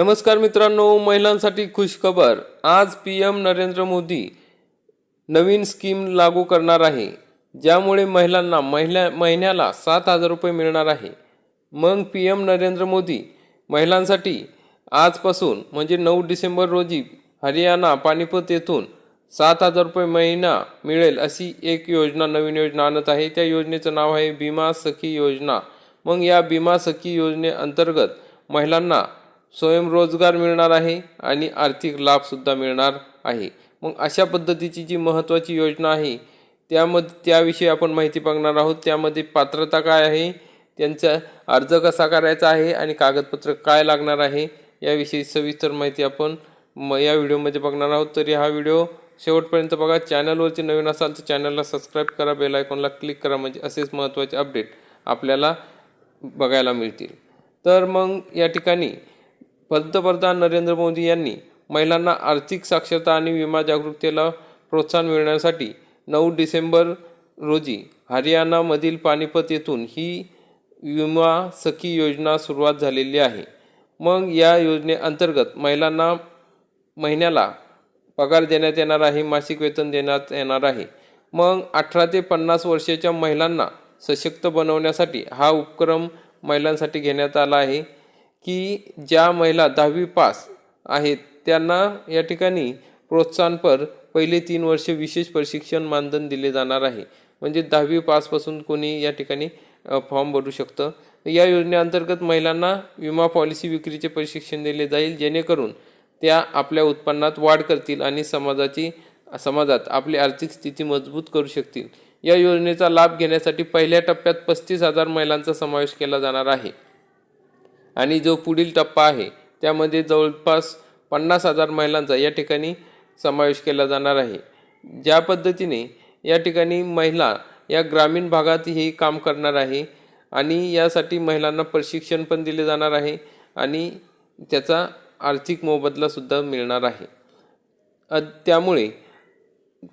नमस्कार मित्रांनो महिलांसाठी खुशखबर. आज पी एम नरेंद्र मोदी नवीन स्कीम लागू करणार आहे ज्यामुळे महिलांना महिला महिन्याला सात हजार रुपये मिळणार आहे. मग पी एम नरेंद्र मोदी महिलांसाठी आजपासून म्हणजे नऊ डिसेंबर रोजी हरियाणा पानिपत येथून सात हजार रुपये महिना मिळेल अशी एक योजना नवीन योजना आणत आहे. त्या योजनेचं नाव आहे विमा सखी योजना. मग या विमा सखी योजनेअंतर्गत महिलांना स्वयंरोजगार मिळणार आहे आणि आर्थिक लाभसुद्धा मिळणार आहे. मग अशा पद्धतीची जी महत्त्वाची योजना आहे त्यामध्ये त्याविषयी आपण माहिती बघणार आहोत. त्यामध्ये पात्रता काय आहे त्यांचा अर्ज कसा करायचा आहे आणि कागदपत्र काय लागणार आहे याविषयी सविस्तर माहिती आपण म या व्हिडिओमध्ये बघणार आहोत. तरी हा व्हिडिओ शेवटपर्यंत बघा. चॅनलवरती नवीन असाल तर चॅनलला सबस्क्राईब करा बेल आयकॉनला क्लिक करा म्हणजे असेच महत्त्वाचे अपडेट आपल्याला बघायला मिळतील. तर मग या ठिकाणी पंतप्रधान नरेंद्र मोदी यांनी महिलांना आर्थिक साक्षरता आणि विमा जागरूकतेला प्रोत्साहन मिळण्यासाठी नऊ डिसेंबर रोजी हरियाणामधील पानिपत येथून ही विमा सखी योजना सुरुवात झालेली आहे. मग या योजनेअंतर्गत महिलांना महिन्याला पगार देण्यात येणार आहे मासिक वेतन देण्यात येणार आहे. मग अठरा ते पन्नास वर्षाच्या महिलांना सशक्त बनवण्यासाठी हा उपक्रम महिलांसाठी घेण्यात आला आहे. की ज्या महिला दहावी पास आहेत त्यांना या ठिकाणी प्रोत्साहनपर पहिले तीन वर्ष विशेष प्रशिक्षण मानधन दिले जाणार आहे. म्हणजे दहावी पासपासून कोणी या ठिकाणी फॉर्म भरू शकतं. या योजनेअंतर्गत महिलांना विमा पॉलिसी विक्रीचे प्रशिक्षण दिले जाईल जेणेकरून त्या आपल्या उत्पन्नात वाढ करतील आणि समाजाची समाजात आपली आर्थिक स्थिती मजबूत करू शकतील. या योजनेचा लाभ घेण्यासाठी पहिल्या टप्प्यात पस्तीस हजार महिलांचा समावेश केला जाणार आहे. आणि जो पुढील टप्पा आहे त्यामध्ये जवळपास पन्नास हजार महिलांचा या ठिकाणी समावेश केला जाणार आहे. ज्या पद्धतीने या ठिकाणी महिला या ग्रामीण भागात हे काम करणार आहे आणि यासाठी महिलांना प्रशिक्षण पण दिले जाणार आहे आणि त्याचा आर्थिक मोबदलासुद्धा मिळणार आहे. अ- त्यामुळे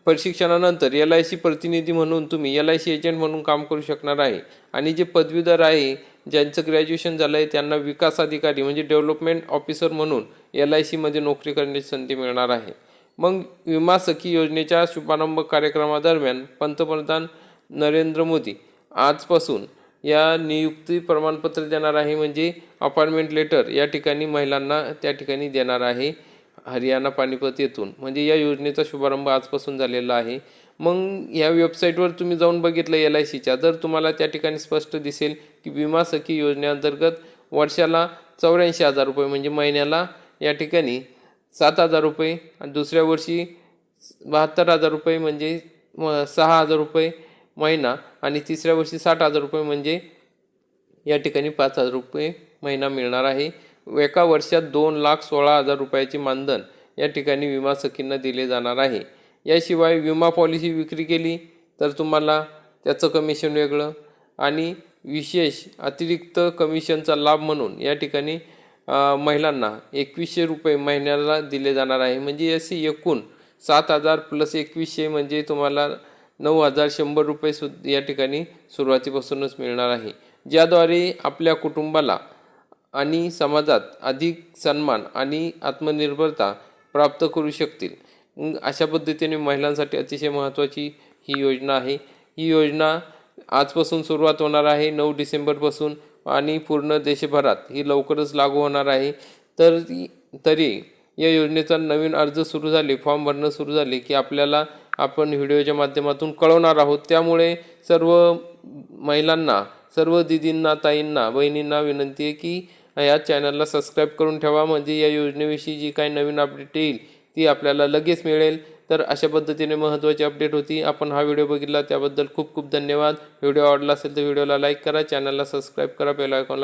प्रशिक्षणानंतर एल आय सी प्रतिनिधी म्हणून तुम्ही एल आय सी एजंट म्हणून काम करू शकणार आहे आणि जे पदवीधर आहे ज्यांचं ग्रॅज्युएशन झालं आहे त्यांना विकास अधिकारी म्हणजे डेव्हलपमेंट ऑफिसर म्हणून एल आय सीमध्ये नोकरी करण्याची संधी मिळणार आहे. मग विमा सखी योजनेच्या शुभारंभ कार्यक्रमादरम्यान पंतप्रधान नरेंद्र मोदी आजपासून या नियुक्ती प्रमाणपत्र देणार आहे. म्हणजे अपॉइंटमेंट लेटर या ठिकाणी महिलांना त्या ठिकाणी देणार आहे. हरियाणा पानिपत येथून. म्हणजे या योजनेचा शुभारंभ आजपासून झालेला आहे. मग या वेबसाईटवर तुम्ही जाऊन बघितलं एल आय सीच्या जर तुम्हाला त्या ठिकाणी स्पष्ट दिसेल की विमा सखी योजनेअंतर्गत वर्षाला चौऱ्याऐंशी हजार रुपये म्हणजे महिन्याला या ठिकाणी सात हजार रुपये आणि दुसऱ्या वर्षी बहात्तर हजार रुपये म्हणजे म सहा हजार रुपये महिना आणि तिसऱ्या वर्षी साठ हजार रुपये म्हणजे या ठिकाणी पाच हजार रुपये महिना मिळणार आहे. एका वर्षात दोन लाख सोळा हजार रुपयाचे मानधन या ठिकाणी विमा सखींना दिले जाणार आहे. याशिवाय विमा पॉलिसी विक्री केली तर तुम्हाला त्याचं कमिशन वेगळं आणि विशेष अतिरिक्त कमिशनचा लाभ म्हणून या ठिकाणी महिलांना एकवीसशे रुपये महिन्याला दिले जाणार आहे. म्हणजे असे एकूण सात हजार प्लस एकवीसशे म्हणजे तुम्हाला नऊ हजार शंभर रुपये सुद्धा या ठिकाणी सुरुवातीपासूनच मिळणार आहे. ज्याद्वारे आपल्या कुटुंबाला आणि समाजात अधिक सन्मान आणि आत्मनिर्भरता प्राप्त करू शकतील. अशा पद्धतीने महिलांसाठी अतिशय महत्त्वाची ही योजना आहे. ही योजना आजपासून सुरुवात होणार आहे नऊ डिसेंबरपासून आणि पूर्ण देशभरात ही लवकरच लागू होणार आहे. तर तरी या योजनेचा नवीन अर्ज सुरू झाले फॉर्म भरणं सुरू झाले की आपल्याला आपण व्हिडिओच्या माध्यमातून कळवणार आहोत. त्यामुळे सर्व महिलांना सर्व दिदींना ताईंना बहिणींना विनंती आहे की या चॅनलला सबस्क्राईब करून ठेवा. म्हणजे या योजनेविषयी जी काही नवीन अपडेट येईल ती आपल्याला लगेच मिळेल. तर अशा पद्धतीने महत्त्वाची अपडेट होती. आपण हा व्हिडिओ बघितला त्याबद्दल खूप खूप धन्यवाद. व्हिडिओ आवडला असेल तर व्हिडिओला लाईक करा. चॅनलला सबस्क्राईब करा. बेल आयकॉनला